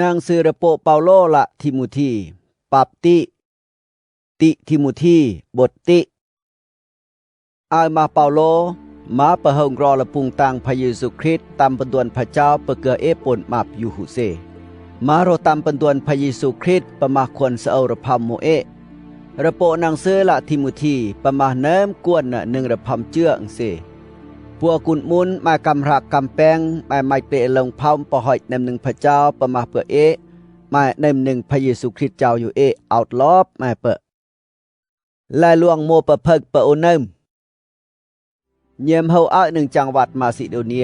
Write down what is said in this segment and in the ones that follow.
นางซือระโปเปาโลละทิโมธีปับติ ติทิโมธีบทติอายมาเปาโลมาประหงรอละปุงตังพระเยซูคริสต์ตามปนดวนพระเจ้าเปเกือเอปนมาบยูหุเซมาโรตามปนดวนพระเยซูคริสต์ประมาควรเสอระพามโมเอระโปนางเสือละทิโมธีประมาเนิมกวนหนึ่งระพามเจื้องเซ ពួកគុនមុនមកកំរៈកំពេងបែម៉ៃពេលងផោមប្រហុចនឹមនឹងព្រះចៅប្រមាស់ព្រះអេម៉ែនឹមនឹងព្រះយេស៊ូវគ្រីស្ទចៅយូអេអោតឡប់ម៉ែពើឡាលួងមកប្រភឹកប្រអូននឹមញៀមហៅអោនឹងចង្វាត់ម៉ាស៊ីដូនី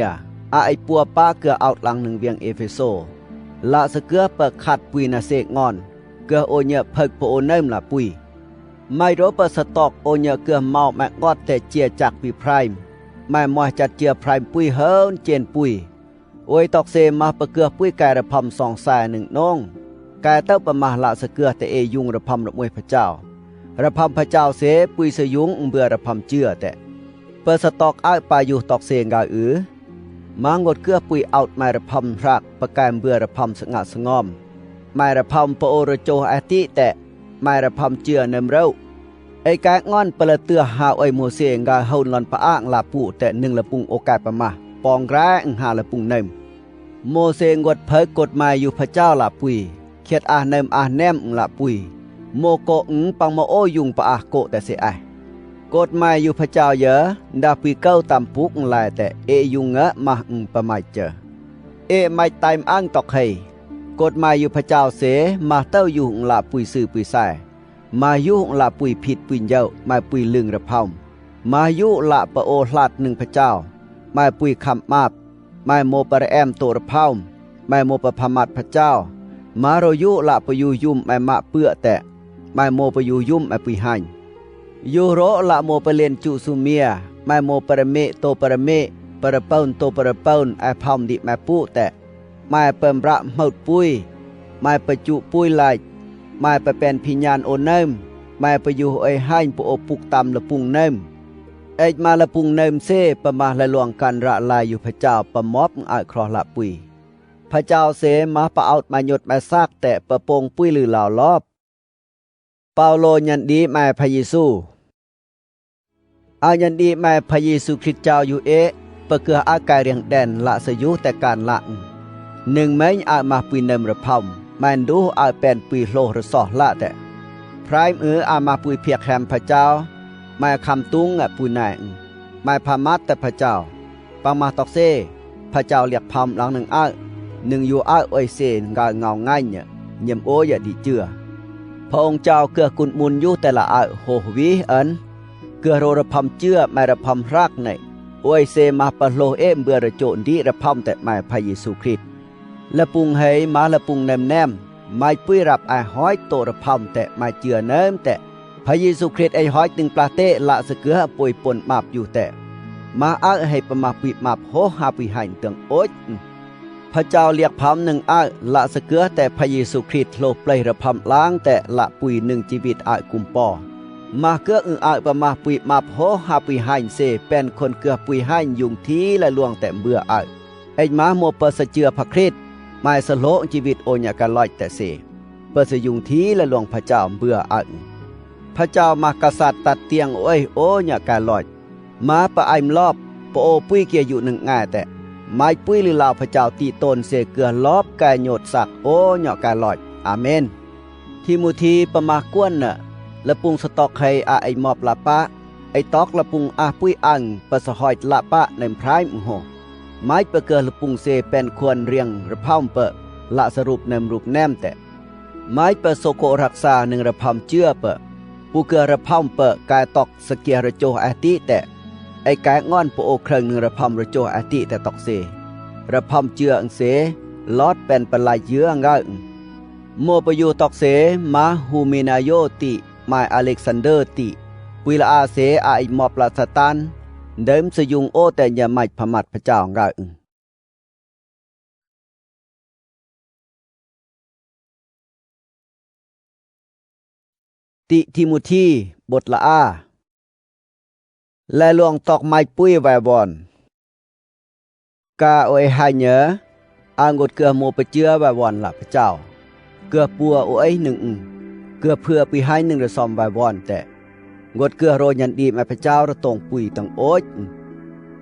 អាអៃពួប៉ាគឺអោតឡាំងនឹងវៀងអេហ្វេសូឡាសកឺប្រខាត់ពុយណាសេងនគឺអូនញើភឹកប្រអូននឹមឡាពុយម៉ៃរ៉ូបសតកអូនញើគឺម៉ោម៉ាក់គាត់តែជាចាក់ពី Prime ម៉ែម៉ោះចាត់ជាប្រៃពុយហើនជេនពុយអួយតកសេម៉ាស់ប្រកឺពុយកែរផំសងសែនឹងនងកែទៅប្រមាស់លាក់សកឺតែអេយុងរផំរមួយផចោរផំផចោសេពុយសយុងអំបឺរផំជឿតែបើសតកអើបាយុតកសេងកៅអឺម៉ាងត់គឺពុយអោតម៉ែរផំប្រាក់ប្រកែអំបឺរផំស្ងាត់ស្ងំម៉ែរផំបអូរចោអេទីតែម៉ែរផំជឿនឹមរោ กายระพำสองสายหนึ่งน้องกายเต้าประมาละสเกือแต่เอยุงระพำระมวยพระเจ้า ระพำพระเจ้าเสปุยสยุงเบื่อระพำเจือแต่เปิดสตอกอ้ายปาอยู่ตอกเซงกาอือมางดเกือปุยเอาไม้ระพำรักประกายเบื่อระพำสงัดสงอมไม้ระพำปโอระโจอาติแต่ไม้ระพำเจือเนมเร้าไอ้กางอนเปลเตือหาไอโมเสงกาเฮาลอนปะอ้างลาปูแต่หนึ่งละปุงโอกาสประมาปองร้างหาละปุงเนมโมเสงดเผยกฎหมายอยู่พระเจ้าลาปุยเขียดอาเนมอาแนมลาปุยโมโกอึงปังโมโอยุงปะอาโกแต่เสไอกฎหมายอยู่พระเจ้าเยอะดาปุยเก้าตำปุกลายแต่เอยุงเงะมาอึงประมาเจอเอไม่ตายอ้างตอกให้กฎหมายอยู่พระเจ้าเสมาเต้าอยู่ลาปุยซื่อปุยใส่ มายุละปุยผิดปุยเยามาปุยลึงระพอมมายุละปะโอหลัดหนึ่งพระเจ้ามาปุยคำมาบมาโมปะแอมตัวระพอมมาโมปะพมัดพระเจ้า มาโรยุละปยุยุมมามาเปื้อแต่มาโมปยุยุมมาปุยหันยูโรละโมปะเลนจุสุเมียมาโมปะเมโตปะเมปะเป้นโตปะเป้นไอพอมดิมาปุแต่มาเปิมระหมดปุยมาประจุปุยลาย มาไปเป็นพิญญาณโอนเนมมาไปอยู่ไอ้ให้ปโอปุกตามละปุงเนมเอกมาละปุงเนมเซประมาละลวงกันระลายอยู่พระเจ้าประมอบอครอละปุยพระเจ้าเสมาปะเอามาหยดมาซากแต่ประปงปุ้ยหรือเหล่ารอบ เปาโลยันดีมาพระเยซูอายันดีมาพระเยซูคริสต์เจ้าอยู่เอปะเกืออากายเรียงแดนละสยุแต่การละหนึ่งแม้อามาปุยเนมระพำ มันดูอาเป็นปีโลระสอละแต่พรายมืออามาปุยเพียกแคมพระเจ้ามาคำตุ้งปุยนายมาพามัดแต่พระเจ้าปังมาตอกเซพระเจ้าเรียกพามหลังหนึ่งอ้าหนึ่งอยู่อ้าอ้อยเซนกาเงาง่ายเนี่ยเยี่ยมโออย่าดีเจือพระองค์เจ้าเกือกุนมุนอยู่แต่ละอ้าโหวีอินเกือโรระพำเจือไม่ระพำรักในโอยเซมาปะโลเอมเบือระโจนดีระพำแต่ม่พระเยซูคริสต์ละปุงเฮมามแต่ไม่พระเยซูคริสต์ ไอห้อยตึงปลาเตละสเกือป่วยปนมาบอยู่แต่มาอักให้ประมาปิมาบโหหาปิหันเตืองโอ๊ยพระเจ้าเรียกพามหนึ่งอักละสเกือแต่พระเยซูคริสต์โลเปลยระพำล้างแต่ละปุยหนึ่งชีวิตอากุมปอมาเกืออึงอาประมาปุยมาโหหาปุยหันเซเป็นคนเกือปุย หันยุงทีและลวงแต่เบื่ออาไมาโมเปสเจือพระคริสต์ไม่สโลชีวิตโอญากาลอยแต่เสเปิดสยุงทีและหลวงพระเจ้าเบื่ออันพระเจ้ามากษัตริย์ตัดเตียงโอ้ยโอญากาลอยมาปะไอมรอบปโอปุ้ยเกียอยู่หนึ่งง่ายแต่ไม้ปุ้ยหรือลาวพระเจ้าตีตนเสเกือลอบกายโยดสักโอญากาลอยอาเมนทิมูทีประมากวนน่ะละปุงสตอกให้อาไอมอบละปะไอตอกละปุงอาปุ้ยอังประสหอยละปะในพรายมโห ไม้เปเกิลปุงเซเป็นควรเรียงระพามเปละสรุปนำรูปแนมแต่ไม้เปโซโกรักษาหนึ่งระพามเจือเปปูเกระพามเปกายตอกสเกียระโจอาติแต่ไอกายงอนปโอเครงหนึ่งระพามระโจอาติแต่ตอกเซระพามเจืออังเสลอดเป็นปลายเยื้องาโมปยูตอกเสมาฮูมินาโยติมาอเล็กซานเดอร์ติวิลาอาเสอาอิมอบลาสตัน เดิมสยุงโอแต่อย่าไม่พมัดพระเจ้าเราติทิมุธีบทละอา และลวงตอกไม้ปุ้ยไวบอนกาโอยหายเนออางดเกือโมไปเจือไว้วอนหละพระเจ้า เกือปัวโอ้ยหนึ่งเกือเพื่อปีให้หนึ่งระซอมไว้วอนแต่ งดเกือโรยันดีแม่พระเจ้าระตรงปุยตังโอ๊ย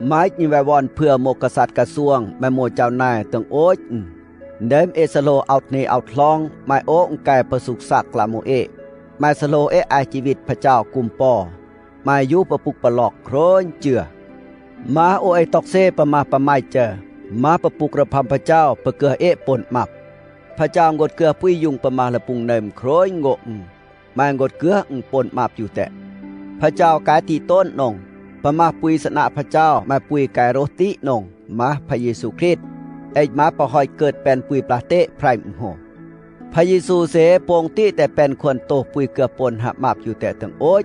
ไม้ยิไว้วอนเพื่อโมกษัตริย์กระทรวงแม่โมเจ้านายตังโอ๊ยเดิมเอสโลเอาในเอาทลองไม่โอ้งกายประสุกสักกลาโมเอไม่สโลเอไอชีวิตพระเจ้ากุมปอมายุประปุกประหลอกโครนเจือมาโอไอตอกเซประมาประไมเจอมาประปุกระพัมพระเจ้าประเกือเอปนมักพระเจ้างดเกือปุยยุงประมาละปุงเนิมโครยงกมางดเกือปนมาบอยู่แต่ พระเจ้ากายตีต้นนงประมาปุยสนะพระเจ้ามาปุยกายโรตินงมาพระเยซูคริสต์ไอมาปะหอยเกิดเป็นปุยปลาเตะไพรมโหพระเยซูเสปงติแต่เป็นคนโตปุยเกือปนหับมาบอยู่แต่ถึงโอ๊ย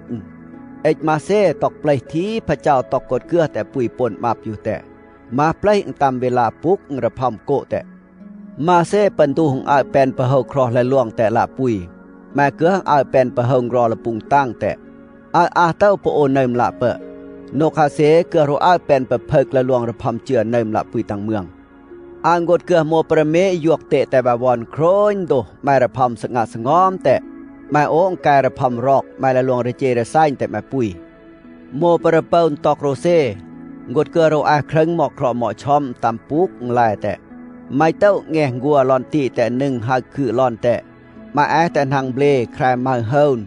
เอกมาเซตอกปลยทีพระเจ้าตอกกดเกือแต่ปุยปนมาบอยู่แต่ มาปลยตามเวลาปุกระพำโกแต่มาเซปันตูหงอาเป็นประเฮาครอและล่วงแต่ละปุยแม่เกืออาเป็นประเฮงรอละปุงตั้งแต่ អើអះទៅពូអូននៅម្លាក់បើនោះខាសេគឺរអើពេនប្រភើក្លលងរផំជឿនៅម្លាក់ពុយតាំងមឿងអាងកូតគឺមួប្រមេយកតេតែបាវនក្រូនទោះម៉ែរផំសង្កសងំតែម៉ែអូងកែរផំរកម៉ែលលងរជេរសែងតែម៉ែពុយមួប្រពើនតករោសេងត់គឺរអះគ្រឹងមកក្រមកឆំតាមពូកឡែតែម៉ៃទៅងេះងួរឡនទីតែនឹងហើយគឺឡនតែម៉ែអែតែហាងប្លេក្រែម៉ៅហូន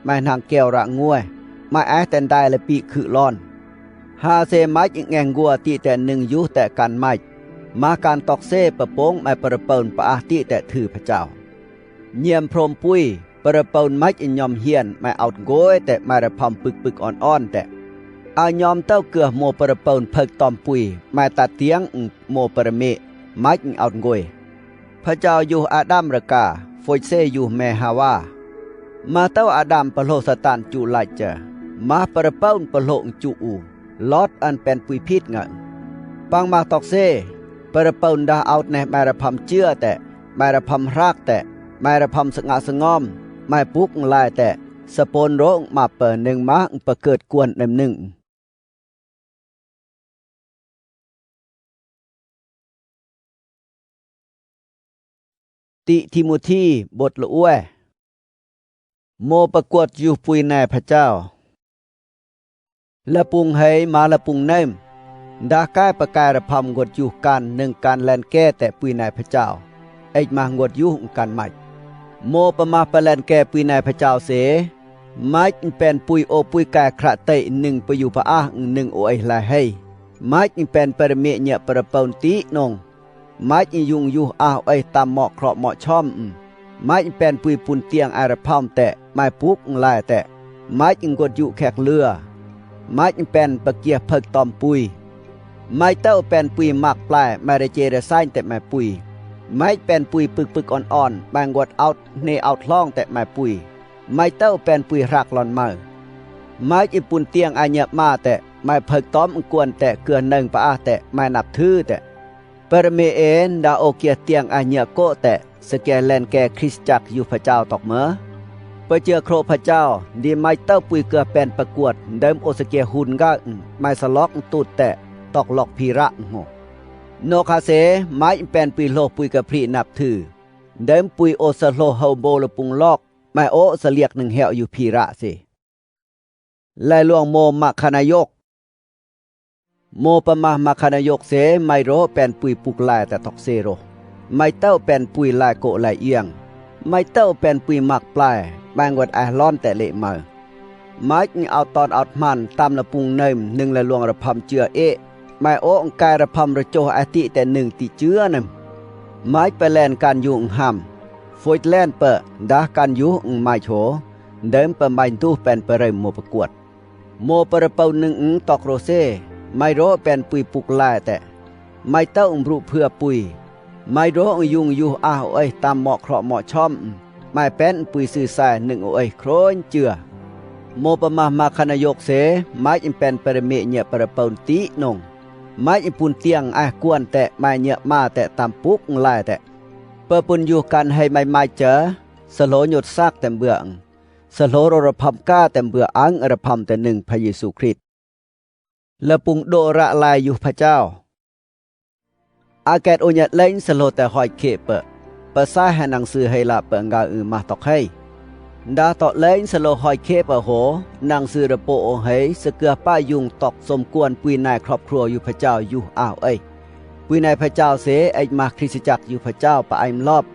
ปุยโมประเปิลตอกโรเซงดเกือโรอาครึ่งหมอกครอหมอชอมตามปุกลายแต่ไม่เต้าแงงัวลอนตีแต่หนึ่งหาคือลอนแต่มาแอแต่ทางเบลครายมาเฮิลมาทางเกวระงัวมาแอแต่ได้ละปีคือลอนหาเซไม้แงงัวตีแต่หนึ่งยุแต่กันไม่มาการตอกเซ่ประโปงไม่ประเปิลปะอาติแต่ถือพระเจ้า เยี่ยมพรมปุ้ยประเปิลไม้อินยอมเฮียนไม่เอาโกยแต่มาระพำปึกปึกอ่อนๆแต่อายอมเต้าเกือโมประเปิลเพิกตอมปุยมาตัดเตียงโมประเมไม้เอาโกยพระเจ้าอยู่อาดัมระกาโฟยเซอยู่แมฮาวา มาเต้าอาดัมปโลสตันจูไลเจมาประเปิลปโลงจูอูลอดอันเป็นปุยพิษเงินปังมาตอกเซปรเปิลดาเอาในแมรพำเชื่อแต่แมรพำรากแต่แมรพำสงาสงอมไม่ปุกลายแต่สปนโรงมาเปิดหนึ่งมาประเกิดกวนนำหนึ่งติทิโมธีบทละอ้วย โมประกวดอยู่ปุยในพระเจ้าละปุงให้มาละปุงเนมดากายประกายระพำงดอยู่กันหนึ่งการแลนแก้แต่ปุยนายพระเจ้าเอกมางดอยู่กันใหม่โมประมาประแลนแก่ปุยนายพระเจ้าเสไม้เป็นปุยโอปุยกายคระเตหนึ่งไปอยู่พระอาหนึ่งโอไอลายให้ไม้เป็นปรเมียเนยประเปนตีนงไม้ยุงอยู่อาไอตามเหมาะเคราะเหมาะช่อมไม้เป็นปุยปุนเตียงอารพามแต่ ไม้ปุกลายแต่ไม้อิงกดอยู่แขกเรือไม้เป็นปะเกียเพิกตอมปุยไม่เต้าเป็นปุยหมักปลายไม่ได้เจรไซน์แต่แม่ปุยไม่เป็นปุยปึกปึกอ่อนๆบางวดเอาเนเอาทล่องแต่แม่ปุยไม่เต้าเป็นปุยรักหลอนมาไม่ญี่ปุ่นเตียงอาเนยมาแต่ไม่เพิกต้อมกวนแต่เกือนหนึ่งปะอาแต่ไม่นับถือแต่เปรเมเอนดาโอเกียเตียงอาเนยโกแต่สแกแลนแกคริสจักอยู่พระเจ้าตอกเมอ ปเจอโครพระเจ้า ดีไม่เต้าปุยเกือเป็นประกวด เดิมโอสเกียหุนก็ไม่สล็อกตูดแต่ตอกหลอกพีระโงโนคาเสไม้เป็นปีโลปุยกระพรีนับถือ เดิมปุยโอสโลเฮาโบลปุงลอกไม่โอสเลียกหนึ่งเหวอยู่พีระสิและลวงโมมัคานายก โมปมามัคานายกเสไม่โรเป็นปุยปุกลายแต่ตอกเซโรไม่เต้าเป็นปุยลายโกลายเอียง ไม่เต้าเป็นปุยมักปลายบางวัดไอร้อนแต่เละมาไม้เอาตอนเอามันตามละปุงเนิมหนึ่งละลวงระพำเจือเอะไม่โอ้องกายระพำระโจอาติแต่หนึ่งติเจือนำไม้ไปแลนการยุงหำฟอยแลนเปะดาการยุงไม่โฉเดิมเปะไม่ตู้เป็นเปเรมโมประกวด โมประเปาหนึ่งตอกโรเซ่ไม่โรเป็นปุยปุกลายแต่ไม่เต้าองรุเพื่อปุย ไม่โรองยุงยูอ้าวเอ้ยตามเหมาะเคราะห์เหมาะช่อมไม่เป็นปุยสื่อสายหนึ่งโอ้ยโครนเจือโมปมามาคณยกเสไม่อินเป็นปรเมเนียประเปาตินงไม่ปุ่นเตียงไอ้กวนแต่ไม่เยอะมาแต่ตามปุ๊กลายแต่เปิดปุ่นอยู่กันให้ไม่ไม่เจอสโลหยุดซากแต่เบื่องสโลรรพัมก้าแต่เบื่ออังอรพัมแต่หนึ่งพระเยซูคริสต์และปุงโดระลายอยู่พระเจ้า Agak unyat lain selota hoi kepe. Pesahan nang su hai la pe ngau u mah tok hai. Nda tok lain selo hoi kepe ho nang su re po o hai sekeh pa yung tok som kuan pui nai krop kruo yu phachao yu ao ai. Pui nai phachao se ai mah krist chak yu phachao pa aim lop.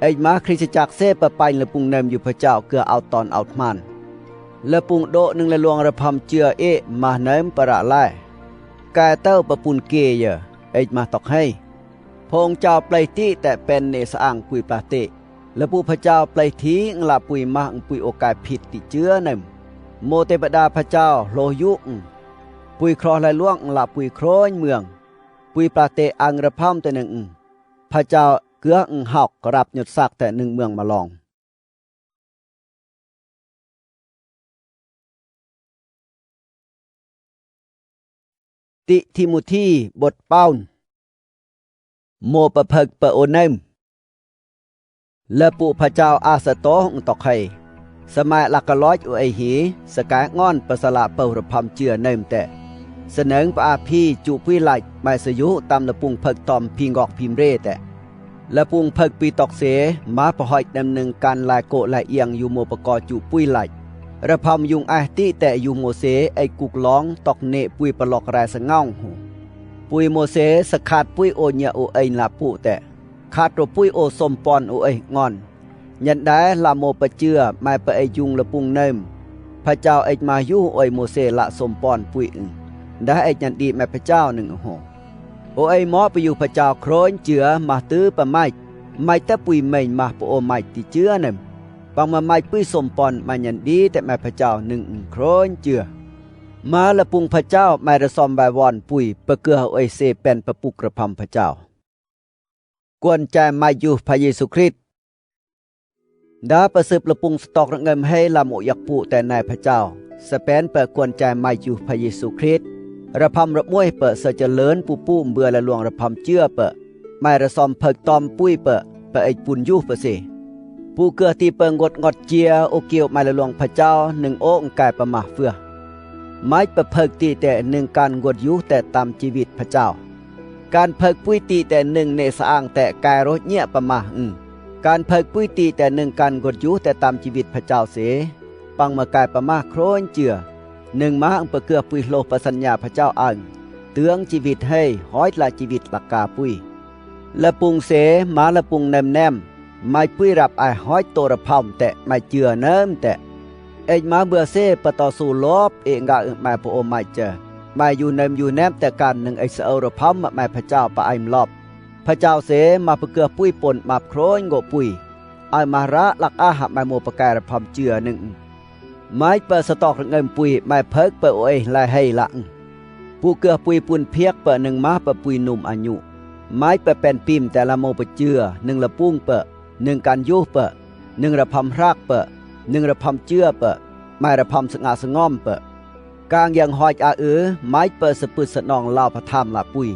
Ai mah krist chak se pa pain le pung nem yu phachao ke out ton out man. លពុងដកនឹងលលងរផំជឿអេម៉ាស់ណែមបរ៉ាឡែកែទៅប្រពន្ធគេយើអេចម៉ាស់តុកហេ พงเจ้าปลายที่แต่เป็นเนสอ่างปุยปลาเตและผู้พระเจ้าปลทีงลาปุยมาปุยโอกาสผิดติเจื้อเนมโมเตปดาพระเจ้าโลยุงปุยครอลาล่วงลาปุยโครยเมือง ปุยปลาเตอังระพัมแต่หนึ่งพระเจ้าเกื้อหอกกรับหยดสักแต่หนึ่งเมืองมาลองติทิมุทีบทเป้า មួប្រភឹកបើអូនឹមលើពុផចៅអាសតោងតខៃសម័យលកលូចអ៊ូអេហ៊ីសកាងនបសលាបើរភំជានឹមតេសនងផ្អាភីជូពីឡាច់ម៉ែសយុតាមលពុងភឹកតំភីងកភីមរេតេលពុងភឹកពីតកសេម៉ាប្រហុយដំនឹងកានឡាកោឡាអៀងយូមបកជូពុយឡាច់រភំយុងអះទីតេយូមោសេអេគុកឡងតកនេពុយប្រឡករ៉ែសងង ระหอยดำหนึ่งการลายโกลายเอียงอยู่โมปกอจุปุยไหลระพำยุงไอติแต่อยู่โมเสไอกุกล้องตอกเนปุยปลอกแรสงเงาหูปุยโมเสสขาดปุยโอเนียโอไอลาปุแต่ขาดตัวปุยโอสมปอนโอไองอนยันได้ลาโมปเจือไม่ไปไอยุงละปุงเนมพระเจ้าไอมายุโอยโมเสละสมปอนปุยอึงได้ไอยันดีแม่พระเจ้าหนึ่งโหโอไอหมอไปอยู่พระเจ้าโครนเจือมาตื้อปะไม้ไม่แต่ปุยไม่มาปโอไม่ติเจือเนมปังมาไม่ปุยสมปอนมายันดีแต่แม่พระเจ้าหนึ่งโครนเจือ มาละปุงพระเจ้าไม่ระซอมใบวอนปุยปะเกือโอไอเซเป็นปะปุกระพำพระเจ้า กวนใจมาอยู่พระเยซูคริสต์ดาประสืบละปุงสตอกเงิมให้ละโมยักปูแต่นายพระเจ้า สเปนเปิดกวนใจมาอยู่พระเยซูคริสต์ระพำระมวยเปิดเสจเลินปูปูเบื่อละลวงระพำเชื่อเปิดไม่ระซอมเพิกตอมปุ้ยเปิดเปิดไอปุนยุเปิดสิผู้เกือตีเปิงกดงดเจียโอเกียวไม่ละลวงพระเจ้าหนึ่งโอ้งกายประมาเฟือ ไม้ประเพิกตีแต่หนึ่งการกดยุแต่ตามชีวิตพระเจ้า การเพิกปุ้ยตีแต่หนึ่งในสอ้างแต่กายรถเงียประมาอึงการเพิกปุ้ยตีแต่หนึ่งการกดยุแต่ตามชีวิตพระเจ้าเส ปังมากายประมาโครนเจือหนึ่งมาอังประเกือปุยโลปสัญญาพระเจ้าอังเตืองชีวิตให้ห้อยลาชีวิตหลักกาปุยละปุงเสมาละปุงแนมแนมไม่ปุยรับไอห้อยตัวระพำแต่ไม่เจือเนิมแต่ เอ็มาเบื่อเซปต่อสู่ลบเองกะไม่พอไม่เจอไม่อยู่เนมอยู่แนมแต่การหนึ่งไอเสอระพำไม่พระเจ้าปะไอมลอบพระเจ้าเสมาประเกือปุยปนมาโครนโงปุยไอมาระหลักอาหับไม่โมประกายระพำเจือหนึ่งไม้เปิดสตอกเงินปุยไม่เพิกเปิดโอ้ยลายให้ละผู้เกือปุยปุนเพียกเปิดหนึ่งมาเปิดปุยหนุ่มอายุไม้เปิดเป็นปิมแต่ละโมเปเจือหนึ่งละปุ้งเปิดหนึ่งการยุเปิดหนึ่งระพำรากเปิดห นึ่งระพำเจือเปิดไม้ระพำสงาสงอมเปิดกางยังหอยอาเอือไม้เปิดสปืดสนองลาวพระธรรมละปุย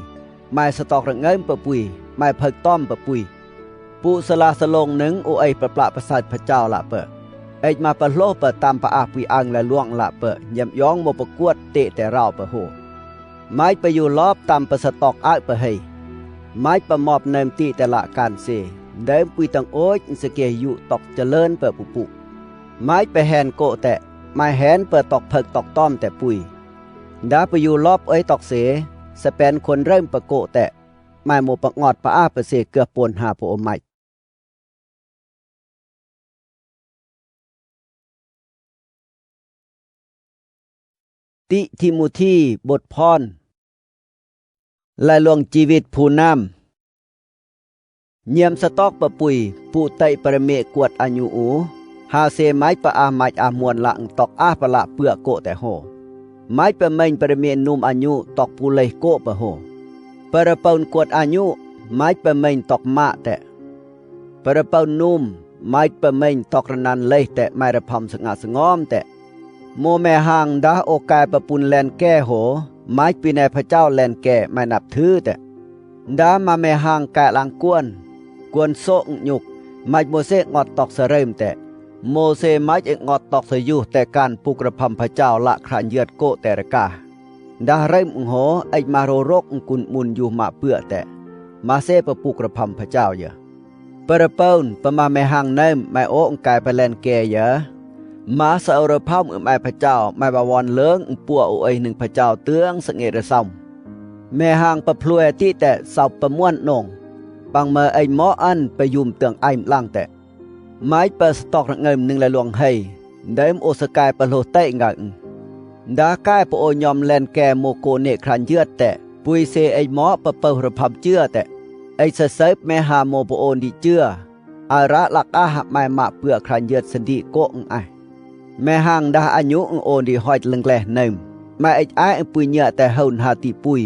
ไม้สตอกระเงินเปิดปุยไม้เพิกต้อมเปิดปุยปูสลาสลงหนึ่งโอไอประปละประสาทพระเจ้าละเปิดเอ็มาปะโลเปิดตามปะอาปุยอังและล่วงละเปิดยำย้องโมประกวดเตะแต่เราเปิดโหไม้ไปอยู่รอบตามประสตอกอาเปิดให้ไม้ประมอบเนมตีแต่ละการเสเดิมปุยตังโอ้ยสเกยอยู่ตอกเจริญเปิดปุปุ ไม้ไปแหนโกแต่ไม้แหนเปิดตอกเพิกตอกต้อมแต่ปุยดาไปอยู่รอบเอ้ยตอกเสสเปนคนเริ่มประโกแต่ไม้โมประงอดปะอาเปเสเกือบปนหาโปอไม้ติทิมุธีบทพรและลวงชีวิตผู้นำเยี่ยมสตอกปะปุยผู้ไตประเมกวดอายุอู หาเซไม้ปะอาไม้อามวนหลังตอกอาปะละเปื่อโกแต่โหไม้ปะเมงประเมนุมอายุตอกปูเลยโกปะโหประเปนกวดอายุไม้ปะเมงตอกมาแต่ประเปนนุ่มไม้ปะเมงตอกระนันเลยแต่ไม่ระพำสงาสงอมแต่โมแม่หางดาโอกายประปุนแลนแก้โหไม้ปีในพระเจ้าแลนแก่ไม่นับถือแต่ดามาแม่หางแกลังกวนกวนโซงยุกไม้โมเสงอดตอกเสริมแต่ โมเสไม้เองอดตอกสยุแต่การปุกระพำพระเจ้าละครานเยือดโกแต่ระกาดาเริ่มโหไอมาโรรกกุนมุนอยู่มาเปื่อแต่มาเซปปุกระพำพระเจ้าเยอะปรเปินประมาแม่หังเนมไม่โอ้งกายไปแลนแกเยอะมาสเอาระพำอึมไอพระเจ้าไม่บาวอนเลิงปัวอุเอหนึ่งพระเจ้าเตืองสงเอระซ่อมแม่หังประพลวยที่แต่สาวประมวลนงบางเมื่อไอหมออันไปยุมเตืองไอมล่างแต่ ម៉ៃប៉ស្តុករងើមនឹងលលងហៃដើមអូសកាយប៉លោតេងើដាកាយប៉អូញំលែនកែមកគូនេខ្លាញ់យឺតតែពួយសេអេម៉ោប៉ប៉ើរផាប់ជឿតែអេសសើបមេហាមោប៉អូនឌីជឿអរ៉ាឡាក់អះម៉ែម៉ាក់ពឿខ្លាញ់យឺតសិនឌីកងអះម៉ែហាងដាស់អញុអូនឌីហួយលឹងក្លេះនៅម៉ែអេអែពួយញ៉ាតែហូនហាទីពួយ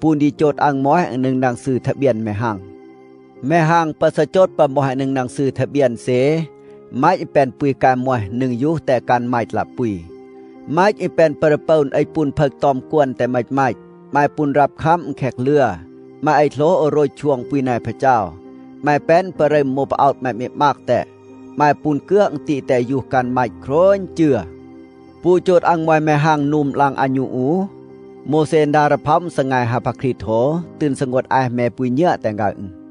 ពូនឌីចោតអាំងម៉ោះនឹងដាងស៊ឺថាបៀនម៉ែហាង แม่ห่างประสจดประมอยหนึ่งหนางสือทะเบียนเสไม้เป็นปุยการมวยหนึ่งยุแต่การไม่ละปุยไม้เป็นประเปิลไอปุนเพิกตอมกวนแต่ไม่ไม่ไม้ปุนรับคำแขกเลือมาไอโลโรยช่วงปุยนายพระเจ้าไม่เป็นประเรมโมปเอาไม่เมมากแต่ไม่ปุนเกื้องตีแต่อยู่กันไม่โครนเจือปูโจดอังมวยแม่หางนุ่มลังอัญญูอูโมเซนดารพัมสงายหาพคริโถตื่นสงดไอแม่ปุยเนื้อแต่งกัง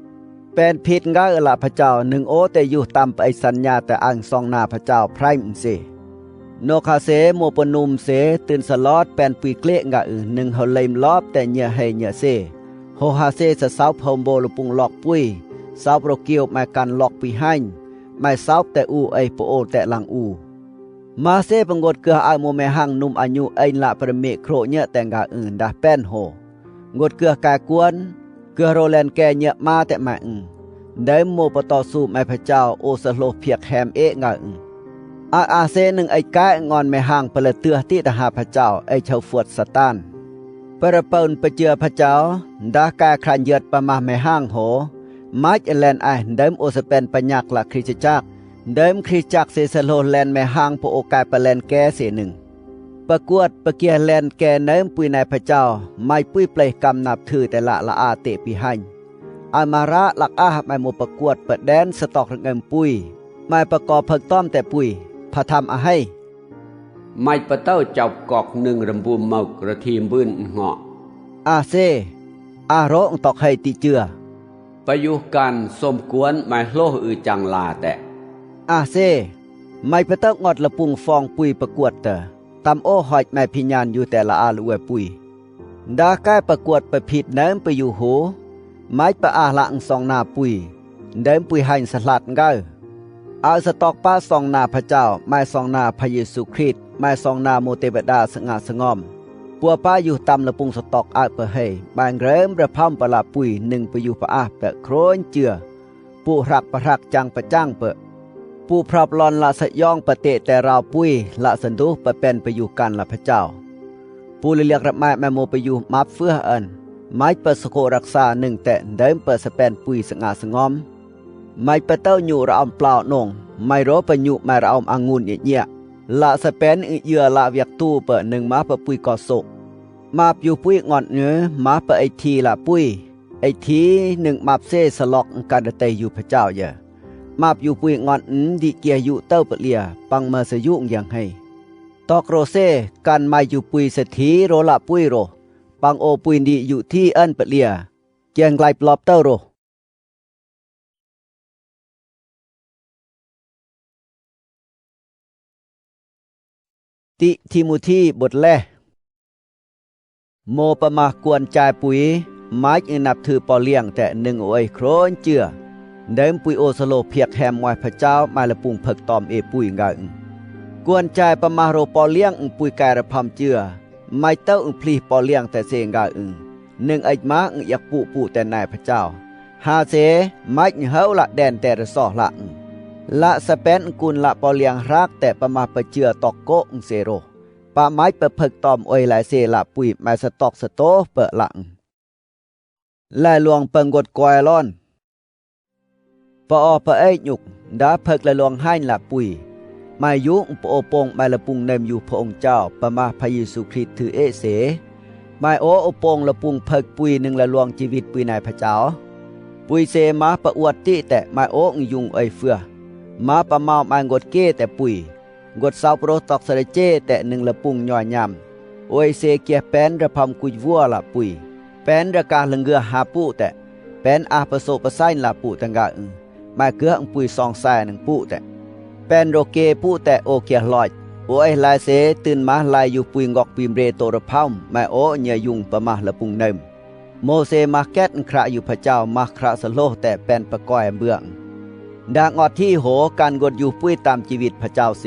เป็นผิดงาเอละพระเจ้าหนึ่งโอแต่อยู่ตามไปสัญญาแต่อังซองนาพระเจ้าไพรมเสโนคาเสโมปนุมเสตื่นสลอดเป็นปุยเกละงาอืหนึ่งเฮเลมลอบแต่เนื้อให้เนื้อเสโฮฮาเซสะเซาพมโบลปุงหลอกปุยเซาโปรเกียวมากันหลอกปีให้ไม่เซาแต่อูไอโปโอแต่ลังอูมาเซปงดเกืออาโมเมหังนุมอายุไอละประเมโครเนื้อแต่งกาอื่นดาแป้นโหงดเกือกากวน គឺរ៉ូលែនកែញាក់ម៉ាតែម៉ាដែលមកបតស៊ូម៉ែផចៅអូសលោភៀកហែមអេងើអាអាសេនឹងអីកែងនមេហាងពលទឿទីតហាផចៅអេឆៅហ្វួតសតានប្រពន្ធបជាផចៅដាកាខាញ់យត់ប្រមាស់មេហាងហោម៉ាច់លែនអេដើមអូសពេនបញ្ញាក់លាគ្រីចចាក់ដើមគ្រីចចាក់សេសលោលែនមេហាងពូអូកែបលែនកែសេនឹង ประมาแม่ห้างโหมาจแลนไอเดิมโอสเป็นปัญญากละคริสจักรเดิมคริสจักรเซสโลแลนแม่ห้างพโอกายปะแลนแกเสหนึ่งประกวดประเกียแลนแกเนิมปุยในพระเจ้าไม่ปุ้ยเปลยกรรมนับถือแต่ละละอาเตปีหันอามาระหลักอาไม่โมประกวดเปิดแดนสตอกเงินปุยไม่ประกอบเพิกต้อมแต่ปุยพระธรรมอาให้ไม่ประเต้าจับกอกหนึ่งรำบูมเมากระทีมบื้นเหาะอาเซอาโรองตอกให้ติเจือประยุกันสมกวนไม่โลอือจังลาแต่อาเซไม่ประเต้างอดละปุงฟองปุยประกวดเตอ ตำโอหอยแม่พิญญาณอยู่แต่ละอาลวยปุยดาใกล้ประกวดไปผิดเนิมไปอยู่หูไม้ประอาลังสองนาปุยเดิมปุยให้สลัดเงาเอาสตอกป้าสองนาพระเจ้าไม่สองนาพระเยซูคริสต์ไม่สองนาโมเตบดาสง่าสงอมปัวป้าอยู่ตำละปุงสตอกอาเปเฮบางเริ่มระพัมปลาปุยหนึ่งไปอยู่ปะอาเปะโครนเจือปูรักประรักจังประจ้างเปะ ผู้พรับลอนละสยองปะเตแต่เราปุ้ยละสันดุปะเป็นไปอยู่กันละพระเจ้าผู้เรียกรับไม้แม่โมไปอยู่มับเฟื่ออันไม้เปิดสโครักษาหนึ่งแต่เดิมเปิดสเปนปุยสง่าสงอม ไม่เปิดเต้าอยู่ราอมเปล่านงไม่รู้ปยุไม่เราอมองุ่นเยี่ยละสเปนเยือละเวียกตู้เปิดหนึ่งมาปิดปุยก่อโศกมาอยู่ปุยงอนเนื้อมาปิดไอทีละปุยไอทีหนึ่งมาเซสลอกกันเตยอยู่พระเจ้าเยอะ มาบอยู่ปุยงอนดิเกียอยู่เต้าเปลียปังมาสยุงอย่างให้ตอกโรเซกันมาอยู่ปุยสถีโรละปุยโร ปังโอปุยดีอยู่ที่เอันเปลียเกียงไกลปลอบเต้าโรติทิมุธีบทแรโมประมากวนจายปุยไม้อินับถือปอเลี้ยงแต่หนึ่งโอยโครนเจือ เดิมปุยโอสโลเพียกแฮมวายพระเจ้ามาละปุงเพิกตอมเอปุยงังกวนใจปมาโรปอเลี้ยงปุยกายระพำเจือไม่เต้าอุพลีปอเลี้ยงแต่เสงกาอึงหนึ่งไอมาอึอยากปูปูแต่นายพระเจ้าหาเสไม่เฮาละแดนแต่ระสอละละสเปนกุลละปอเลียงรักแต่ปมาปเจือตอกโกอุเซโรปาไม้เปเพิกตอมอวยหลายเสละปุยมาสตอกสโตเปหลังลายลวงเปิงกดกอยร้อน ปอปะเอยุกดาเพิกละลวงให้ละปุยมายุปโอปงมาละปุงเนมอยู่พระองค์เจ้าปมาพระเยซูคริสต์ถือเอเสมาโอโอปงละปุงเพิกปุยหนึ่งละลวงชีวิตปุยนายพระเจ้า ปุยเสมาประอวดติแต่มาโองยุงเอยเฟือมาประมามางดเก้แต่ปุยกดสาวโปรตอกสะเจแต่หนึ่งละปุงย่อยยำโอยเสเกียแปนระพำกุยวัวละปุยแปนระกาลงเงือหาปูแต่แป เป็นอาประโสประไซลาปูตังกาอึ มาเกืออังปุยซองแซนึงปูแต่เป็นโรเกปูแต่โอเกียลอยโอ้ยลายเสตื่นมาลายอยู่ปุยงอกปีมเรโตระพัมม่โอเนยยุงประมาละปุงเนิมโมเสมาแกตคราอยู่พระเจ้ามาคราสโลแต่เป็นประกอยเบื้องดางอดที่โหการกดอยู่ปุ้ยตามชีวิตพระเจ้าเส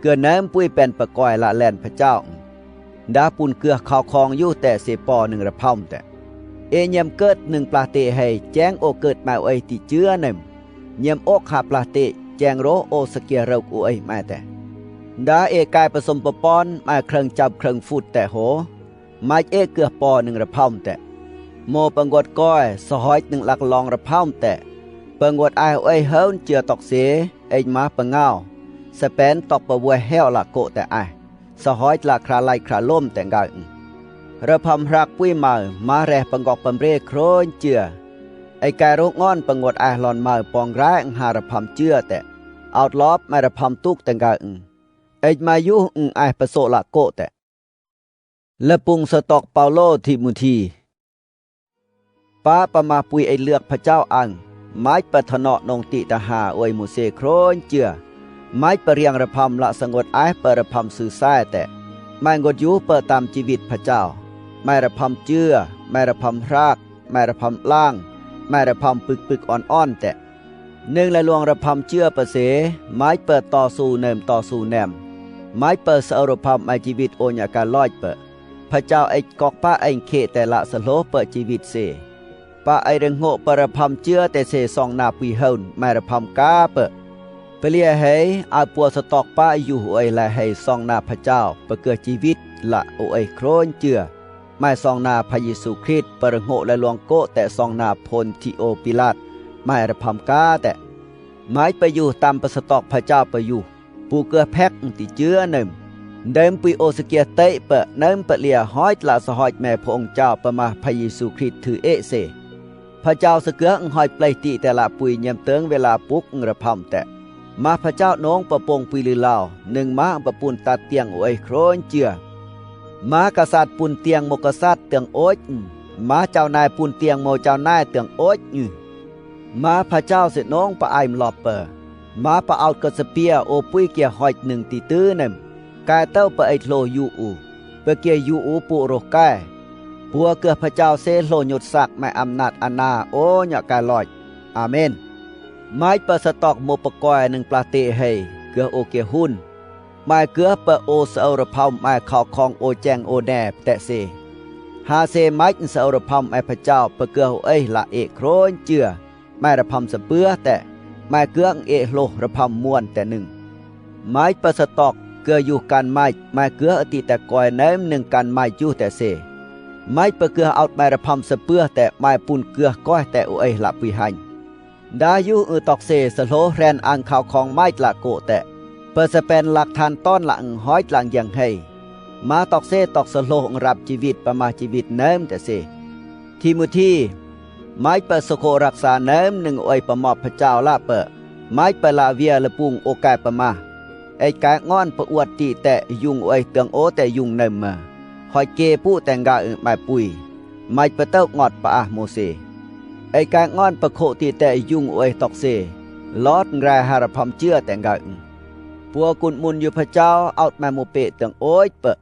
เกินน้ำปุ้ยเป็นประกอยละแลนพระเจ้าดาปุ่นเกือข่าวคองอยู่แต่เสปอหนึ่งระพัมแต่เอเยมเกิดหนึ่งปลาเตให้แจ้งโอเกิดมาเอติเจื้อหนึ่ง ញៀមអូខាផ្លាស់ទេជាងរោអូសគៀរោកអ៊ូអីម៉ែតែដាអេកាយប្រសុំប្រប៉ុនម៉ែគ្រឿងចាប់គ្រឿងហ្វូតតែហូម៉ាច់អេគឺប៉នឹងរផោមតែម៉ូបង្កត់កោសហយនឹងលាក់ឡងរផោមតែបង្កត់អែអីហើនជាតុកសេអេម៉ាបង្ងោសប៉ែនតបពវេហេលាកោតែអែសហយលាក្រាឡៃក្រាលុំតែងើរផំរាក់ពួយម៉ៅម៉ារ៉េបង្កប់បំរេក្រូនជា ไอสหอยละคราไลคราล่มแการะพำรักปุ้ยมามาแรปังกอกปัมเรโรนเจือไอกายโรคงอนปงดไอหลอนมาปองร้ายอังหาระพำเจือแต่เอาลอบมาระพำตุกแต่งกาอึไอมายุอึงไอประโสละโกแต่และปุงสตอกเปาโลทิมุทีป้าประมาปุยไอเลือกพระเจ้าอังไม้ปะทนอนงติตาหาอวยมุเซโครนเจือไม้ปะเรียงระพำละสงดไอเประพำสื่อซ้แต่ไม่งดยูเปิดตามชีวิตพระเจ้า ไม่ระพำเจือไม่ระพำราก ไม่ระพำล่าง ไม่ระพำปึกปึกอ่อนๆแต่หนึ่งและลวงระพำเจือประเส ไม้เปิดต่อสู้เนมต่อสู้แนม ไม้เปิดสอรพำไม่ชีวิตโอนยาการลอยเปิดพระเจ้าไอ้กอกป้าไอ้เขแต่ละสโลเปิดชีวิตเสป้าไอเรงโง่ปรพมเจือแต่เสซองนาปีเฮินไม่ระพมกาเปเปลียให้อาปัวสตอกป้าอยู่หวยและให้ซองนาพระเจ้าประเกิดชีวิตละโอไอโครนเจือ ไม่ซองนาพระเยซูคริสต์ปรโง่และลวงโกแต่ซองนาพลทิโอปิลาตไม่ระพมกาแต่ไม้ไปอยู่ตามประสตอกพระเจ้าไปอยู่ปูเกือแพกติเจือหนึ่งเดิมปีโอสเกียเตเปเนิมเปเลียห้อยตลาสหอยแม่พระองค์เจ้าประมาพระเยซูคริสต์ถือเอเซพระเจ้าสเกือหอยปลายติแต่ละปุยเยี่ยมเติงเวลาปุกระพำแต่มาพระเจ้าน้องประปงปีลือลาวหนึ่งมาประปุนตัดเตียงโอยโครนเจือ ម៉ាកษัតពុនទៀងមកษัតទាំងអូចម៉ាចៅណែពុនទៀងមកចៅណែទាំងអូចម៉ាផាចៅសិនងប៉អៃមឡប់ពើម៉ាប៉អោតកសពីអូពុយគៀហុចនឹងទីទឺណឹមកែទៅប៉អៃធ្លោយូអ៊ូបើគៀយូអ៊ូពួករស់កែពួរគឺផាចៅសេលោញុតសាក់ម៉ែអំណាចអាណាអូញ៉កែឡូចអាមែនម៉ៃប៉សតកមកបកកែនឹងផ្លាស់ទេហេគឺអូគៀហ៊ុន ម៉ែគឺបើអូសអរផោមម៉ែខខងអូចែងអូណែផ្តែសេហាសេម៉ាច់សអរផោមអែបចោបើគឺអូអេឡាអេក្រូនជឿម៉ែរផោមសពឿតែម៉ែគឺអេលុះរផោមមួនតែនឹងម៉ាច់បើសតកគឺយុកាន់ម៉ាច់ម៉ែគឺអតិតកយណែមនឹងកាន់ម៉ាច់យុតែសេម៉ៃបើគឺអោតម៉ែរផំសពឿតែម៉ែពូនគឺកោះតែអ៊ូអេឡាពីហាញ់ដាយូអឺតុកសេសលោរែនអាំងខៅខងម៉ៃឡាកោតែ เปิดสเปนหลักฐานต้นหลังห้อยหลังยังให้มาตอกเซตอกสโลงรับชีวิตประมาชีวิตเนิ่มแต่สิทีมุทีไม้เปิดสโครักษาเนิ่มหนึ่งอวยประมอบพระเจ้าลาเปะไม้เปลาเวียละปุงโอกาประมาไอ้กายงอนประอวดตีแต่ยุงอวยเตืองโอแต่ยุงเนิมมาหอยเกผู้แต่งกาอึหม้ปุยไม้ปรเต้างอดปะอาโมเซไอ้กายงอนประโคตีแต่ยุงอวยตอกเซลอดรายหารพรมเชื่อแต่งกาอึ ពួរគុនមុនយុភចោអោតម៉ែមូពេទាំងអួយបើ